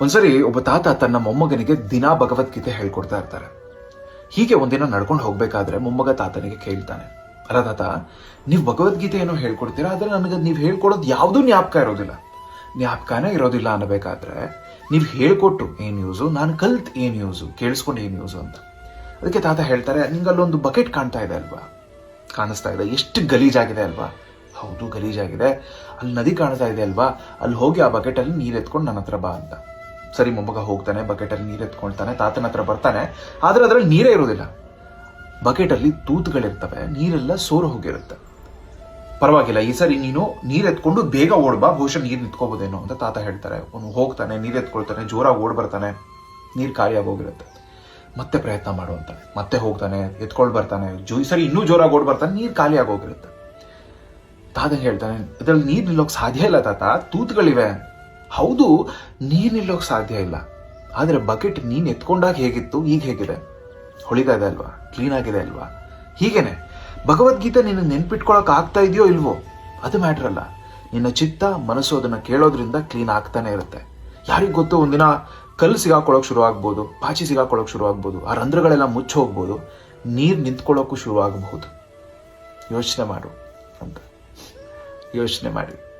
ಒಂದ್ಸರಿ ಒಬ್ಬ ತಾತ ತನ್ನ ಮೊಮ್ಮಗನಿಗೆ ದಿನಾ ಭಗವದ್ಗೀತೆ ಹೇಳ್ಕೊಡ್ತಾ ಇರ್ತಾರೆ. ಹೀಗೆ ಒಂದಿನ ನಡ್ಕೊಂಡು ಹೋಗ್ಬೇಕಾದ್ರೆ ಮೊಮ್ಮಗ ತಾತನಿಗೆ ಕೇಳ್ತಾನೆ. ಅಲ್ಲ ತಾತ ನೀವು ಭಗವದ್ಗೀತೆ ಏನೋ ಹೇಳ್ಕೊಡ್ತೀರಾ? ಆದರೆ ನನಗೆ ನೀವು ಹೇಳ್ಕೊಡೋದು ಯಾವುದೂ ಜ್ಞಾಪಕ ಇರೋದಿಲ್ಲ. ಜ್ಞಾಪಕನೇ ಇರೋದಿಲ್ಲ ಅನ್ನಬೇಕಾದ್ರೆ, ನೀವು ಹೇಳ್ಕೊಟ್ಟು ಏನು ಯೂಸು ನಾನು ಕಲ್ತ್ ಏನು ಯೂಸು ಕೇಳಿಸ್ಕೊಂಡು ಏನು ಯೂಸು ಅಂತ. ಅದಕ್ಕೆ ತಾತ ಹೇಳ್ತಾರೆ ನಿಂಗೆ ಅಲ್ಲೊಂದು ಬಕೆಟ್ ಕಾಣ್ತಾ ಇದೆ ಅಲ್ವಾ? ಕಾಣಿಸ್ತಾ ಇದೆ. ಎಷ್ಟು ಗಲೀಜಾಗಿದೆ ಅಲ್ವಾ? ಹೌದು, ಗಲೀಜಾಗಿದೆ. ಅಲ್ಲಿ ನದಿ ಕಾಣ್ತಾ ಇದೆ ಅಲ್ವಾ? ಅಲ್ಲಿ ಹೋಗಿ ಆ ಬಕೆಟಲ್ಲಿ ನೀರು ಎತ್ಕೊಂಡು ನನ್ನ ಹತ್ರ ಬಾ ಅಂತ. ಸರಿ ಮೊಮ್ಮಗ ಹೋಗ್ತಾನೆ ಬಕೆಟಲ್ಲಿ ನೀರು ಎತ್ಕೊಳ್ತಾನೆ, ತಾತನ ಹತ್ರ ಬರ್ತಾನೆ, ಆದ್ರೆ ಅದರಲ್ಲಿ ನೀರೇ ಇರೋದಿಲ್ಲ ಬಕೆಟಲ್ಲಿ ತೂತುಗಳಿರ್ತವೆ, ನೀರೆಲ್ಲ ಸೋರು ಹೋಗಿರುತ್ತೆ. ಪರವಾಗಿಲ್ಲ, ಈ ಸರಿ ನೀನು ನೀರು ಎತ್ಕೊಂಡು ಬೇಗ ಓಡ್ಬಾ, ಬಹುಶಃ ನೀರು ನಿಂತ್ಕೋಬೋದೇನೋ ಅಂತ ತಾತ ಹೇಳ್ತಾರೆ. ಅವನು ಹೋಗ್ತಾನೆ, ನೀರು ಎತ್ಕೊಳ್ತಾನೆ, ಜೋರಾಗಿ ಓಡ್ ಬರ್ತಾನೆ ನೀರ್ ಖಾಲಿಯಾಗಿ ಹೋಗಿರುತ್ತೆ. ಮತ್ತೆ ಪ್ರಯತ್ನ ಮಾಡು ಮತ್ತೆ ಹೋಗ್ತಾನೆ ಎತ್ಕೊಂಡು ಬರ್ತಾನೆ, ಜೋ ಈ ಸರಿ ಇನ್ನೂ ಜೋರಾಗಿ ಓಡ್ ಬರ್ತಾನೆ ನೀರ್ ಖಾಲಿಯಾಗಿ ಹೋಗಿರುತ್ತೆ. ತಾತ ಹೇಳ್ತಾನೆ, ಇದ್ರಲ್ಲಿ ನೀರು ನಿಲ್ಲೋಕೆ ಸಾಧ್ಯ ಇಲ್ಲ ತಾತ, ತೂತುಗಳಿವೆ. ಹೌದು ನೀರು ನಿಲ್ಲೋಕ್ ಸಾಧ್ಯ ಇಲ್ಲ. ಆದ್ರೆ ಬಕೆಟ್ ನೀನ್ ಎತ್ಕೊಂಡಾಗ ಹೇಗಿತ್ತು, ಈಗ ಹೇಗಿದೆ? ಹೊಳಿತಾ ಅಲ್ವಾ? ಕ್ಲೀನ್ ಆಗಿದೆ ಅಲ್ವಾ? ಹೀಗೇನೆ. ಭಗವದ್ಗೀತೆ ನಿನ್ನ ನೆನ್ಪಿಟ್ಕೊಳಕ್ ಆಗ್ತಾ ಇದೆಯೋ ಇಲ್ವೋ? ಅದು ಮ್ಯಾಟ್ರ್ ಅಲ್ಲ. ನಿನ್ನ ಚಿತ್ತ, ಮನಸ್ಸು ಅದನ್ನು ಕೇಳೋದ್ರಿಂದ ಕ್ಲೀನ್ ಆಗ್ತಾನೆ ಇರುತ್ತೆ. ಯಾರಿಗ್ ಗೊತ್ತು? ಒಂದಿನ ಕಲ್ಲು ಸಿಗಾಕೊಳ್ಳೋಕೆ ಶುರು ಆಗ್ಬೋದು, ಪಾಚಿ ಸಿಗಾಕೊಳ್ಳೋಕೆ ಶುರು ಆಗ್ಬೋದು, ಆ ರಂಧ್ರಗಳೆಲ್ಲ ಮುಚ್ಚಿ ಹೋಗ್ಬೋದು, ನೀರು ನಿಂತ್ಕೊಳ್ಳೋಕ್ಕೂ ಶುರು ಆಗಬಹುದು. ಯೋಚನೆ ಮಾಡು ಅಂತ. ಯೋಚನೆ ಮಾಡಿ.